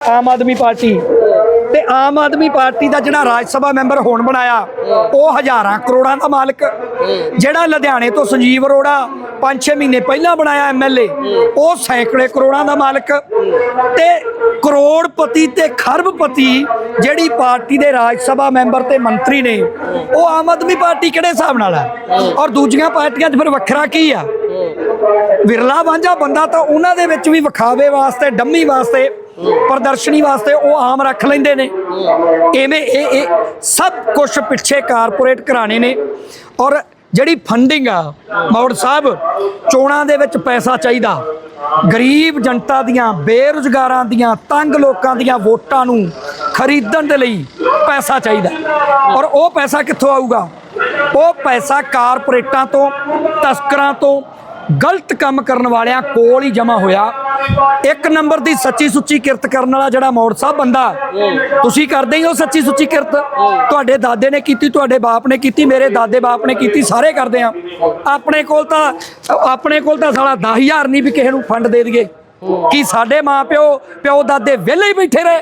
Aam Aadmi party. ਤੇ Aam Aadmi party ਦਾ ਜਿਹੜਾ ਰਾਜ ਸਭਾ member ਹੁਣ ਬਣਾਇਆ, ਉਹ ਹਜ਼ਾਰਾਂ ਕਰੋੜਾਂ ਦਾ ਮਾਲਕ। ਜਿਹੜਾ ਲੁਧਿਆਣੇ ਤੋਂ ਸੰਜੀਵ ਅਰੋੜਾ 5-6 ਮਹੀਨੇ ਪਹਿਲਾਂ ਬਣਾਇਆ ਐਮਐਲਏ ਉਹ ਸੈਂਕੜੇ ਕਰੋੜਾਂ ਦਾ ਮਾਲਕ। ਤੇ ਕਰੋੜਪਤੀ ਤੇ ਖਰਬਪਤੀ ਜਿਹੜੀ ਪਾਰਟੀ ਦੇ ਰਾਜ ਸਭਾ ਮੈਂਬਰ ਤੇ ਮੰਤਰੀ ਨੇ, ਉਹ ਆਮ ਆਦਮੀ ਪਾਰਟੀ ਕਿਹੜੇ ਹਿਸਾਬ ਨਾਲ ਆ? ਔਰ ਦੂਜੀਆਂ ਪਾਰਟੀਆਂ 'ਚ ਫਿਰ ਵੱਖਰਾ ਕੀ ਆ? ਵਿਰਲਾ ਵਾਂਝਾ ਬੰਦਾ ਤਾਂ ਉਹਨਾਂ ਦੇ ਵਿੱਚ ਵੀ ਵਿਖਾਵੇ ਵਾਸਤੇ, ਡੰਮੀ ਵਾਸਤੇ ਪ੍ਰਦਰਸ਼ਨੀ ਵਾਸਤੇ ਉਹ ਆਮ ਰੱਖ ਲੈਂਦੇ ਨੇ। ਐਵੇਂ ਇਹ ਇਹ ਸਭ ਕੁਝ ਪਿੱਛੇ ਕਾਰਪੋਰੇਟ ਘਰਾਣੇ ਨੇ। ਔਰ ਜਿਹੜੀ ਫੰਡਿੰਗ ਆ, ਮੌੜ ਸਾਹਿਬ, ਚੋਣਾਂ ਦੇ ਵਿੱਚ ਪੈਸਾ ਚਾਹੀਦਾ। ਗਰੀਬ ਜਨਤਾ ਦੀਆਂ, ਬੇਰੁਜ਼ਗਾਰਾਂ ਦੀਆਂ, ਤੰਗ ਲੋਕਾਂ ਦੀਆਂ ਵੋਟਾਂ ਨੂੰ ਖਰੀਦਣ ਦੇ ਲਈ ਪੈਸਾ ਚਾਹੀਦਾ। ਔਰ ਉਹ ਪੈਸਾ ਕਿੱਥੋਂ ਆਊਗਾ? ਉਹ ਪੈਸਾ ਕਾਰਪੋਰੇਟਾਂ ਤੋਂ, ਤਸਕਰਾਂ ਤੋਂ, ਗਲਤ ਕੰਮ ਕਰਨ ਵਾਲਿਆਂ ਕੋਲ ਹੀ ਜਮ੍ਹਾਂ ਹੋਇਆ। ਇੱਕ ਨੰਬਰ ਦੀ ਸੱਚੀ ਸੁੱਚੀ ਕਿਰਤ ਕਰਨ ਵਾਲਾ ਜਿਹੜਾ ਮੌੜ ਸਾਹਿਬ ਬੰਦਾ, ਤੁਸੀਂ ਕਰਦੇ ਹੀ ਹੋ ਸੱਚੀ ਸੁੱਚੀ ਕਿਰਤ? ਤੁਹਾਡੇ ਦਾਦੇ ਨੇ ਕੀਤੀ, ਤੁਹਾਡੇ ਬਾਪ ਨੇ ਕੀਤੀ, ਮੇਰੇ ਦਾਦੇ ਬਾਪ ਨੇ ਕੀਤੀ, ਸਾਰੇ ਕਰਦੇ ਆ ਆਪਣੇ ਕੋਲ ਤਾਂ, ਆਪਣੇ ਕੋਲ ਤਾਂ ਸਾਲਾ 10000 ਨਹੀਂ ਵੀ ਕਿਸੇ ਨੂੰ ਫੰਡ ਦੇ ਦਈਏ। ਕਿ ਸਾਡੇ ਮਾਂ ਪਿਓ ਪਿਓ ਦਾਦੇ ਵਿਹਲੇ ਹੀ ਬੈਠੇ ਰਹੇ?